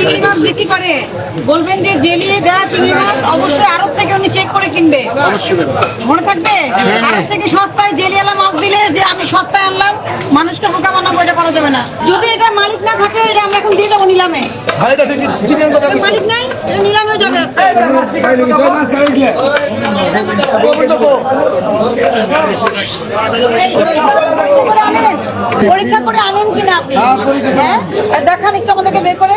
চিংড়ি মাছ বিক্রি করে বলবেন যে জেলিয়ে দেওয়া চিংড়ি মাছ অবশ্যই আড়ত থেকে উনি চেক করে কিনবে মনে থাকবে আড়ত থেকে সস্তায় জেলিয়ালা মাছ দিলে যে আমি সস্তায় আনলাম মানুষকে বোকা বানাবো এটা করা যাবে না যদি এটা মালিক না থাকে এটা আমরা এখন দিয়ে দেবো নিলামে এটা মালিক নাই এটা নিলামেও যাবে আজকে। পরীক্ষা করে আনেন কিনা আপনি? হ্যাঁ দেখান একটু আমাদেরকে বের করে।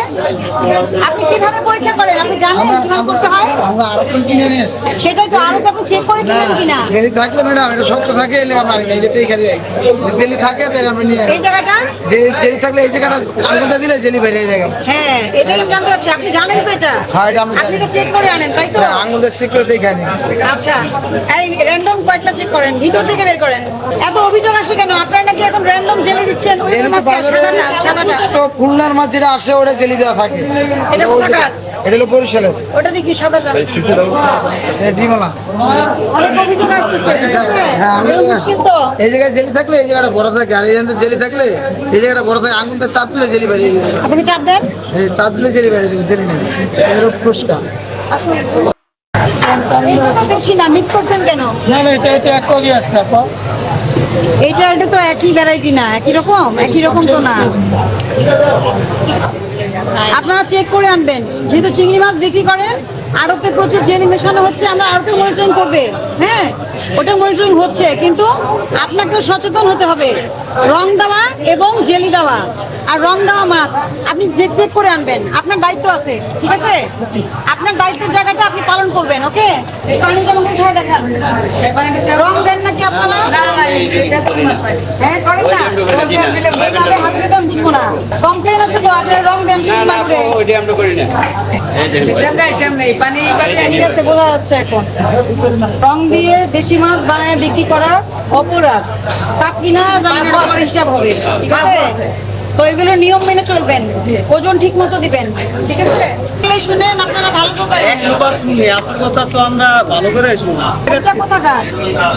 আপনি কীভাবে পরীক্ষা করেন? আপনি জানেন কীভাবে করতে হয়? আমরা আরও তো কিনে নিয়ে সেটাই তো আরও তো আপনি চেক করে কিনেন কিনা? জেলি থাকলে ম্যাডাম এটা সত্য থাকে এলে আমরা আনি না। এই যে এইখানে জেলি থাকে তাহলে আমরা নিয়ে এই জায়গাটা? যে জেলি থাকলে এই জায়গাটা আঙুলটা দিলে জেলি বেরিয়ে যায় হ্যাঁ এটাই আমি জানতে চাচ্ছি আপনি জানেন তো এটা? হ্যাঁ, এটা আমরা আপনি এটা চেক করে আনেন তাই তো? আঙুলটা চেক করে দেখে আচ্ছা এই র্যান্ডম কয়েকটা চেক করেন ভিতর থেকে বের করেন। এত অভিযোগ আসে কেন? আপনারা নাকি এখন র্যান্ডম জেলে দিচ্ছেন ওই জেলি তো বাজারে সাদাটা সাদাটা। তো খুলনার মাছ যেটা আসে ওটা জেলি দেওয়া থাকে। এটা ওই- কোথাকার? এটা হলো বরিশালের। ওটা দেখি সাদাটা এটা ডিমলা। অনেক অভিযোগ আসতেছে ঠিক আছে? হ্যাঁ, আমি- এটা মুশকিল তো। এই জায়গায় জেলি থাকলে এই জায়গাটা বড় থাকে আর এই জায়গায় জেলি থাকলে এই জায়গাটা বড় থাকে আঙুলটা চাপ দিলে জেলি বেরিয়ে যাবে। আপনি চাপ দেন। এই চাপ দিলে জেলি বেরিয়ে যাবে জেলি নেই। এটা ফুসকা। আসুন। দেশি না মিক্স করছেন কেন? না না এটা এটা এক কলি আছে আপা। এইটা, এটা তো একই ভ্যারাইটি না, একই রকম? একই রকম তো না। আপনারা চেক করে আনবেন। যেহেতু চিংড়ি মাছ বিক্রি করেন, আড়তে প্রচুর জেলি মেশানো হচ্ছে, আমরা আড়তে মনিটরিং করবে। হ্যাঁ? ওটা মনিটরিং হচ্ছে কিন্তু আপনাকেও সচেতন হতে হবে। রং দেওয়া এবং জেলি দেওয়া আর রং দেওয়া মাছ আপনি যে চেক করে আনবেন আপনার দায়িত্ব আছে ঠিক আছে? আপনার দায়িত্বের জায়গাটা আপনি পালন করবেন ওকে? দেখান রং দেন নাকি আপনারা? হ্যাঁ করেন না। এইভাবে হাতে দিতে আমি না। কমপ্লেন আছে তো আপনার রং দেন বোঝা যাচ্ছে এখন। রং দিয়ে দেশি মাছ বানায় বিক্রি করা অপরাধ। তা কিনা জানা হিসাব হবে। ঠিক আছে? তো এগুলো নিয়ম মেনে চলবেন। ওজন ঠিক মতো দিবেন। ঠিক আছে? শুনেন আপনারা ভালো তো তাই শুনি আপনার কথা তো আমরা ভালো করে শুনি এটা কোথাকার?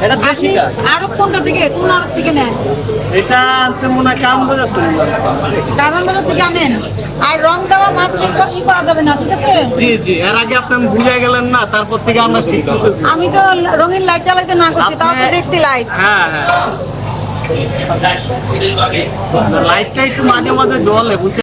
এটা দেশিটা আরব কোনটা থেকে? কোন আরব থেকে নেন? এটা আনছে মনে হয় কাম বাজার তো কারণ বাজার থেকে আনেন? আর রং দেওয়া মাছ করা যাবে না ঠিক আছে? জি জি এর আগে আপনি বুঝে গেলেন না তারপর থেকে আমরা ঠিক আমি তো রঙিন লাইট চালাইতে না করছি তাও তো দেখছি লাইট হ্যাঁ হ্যাঁ। লাইটটা একটু মাঝে মাঝে জলে বুঝছে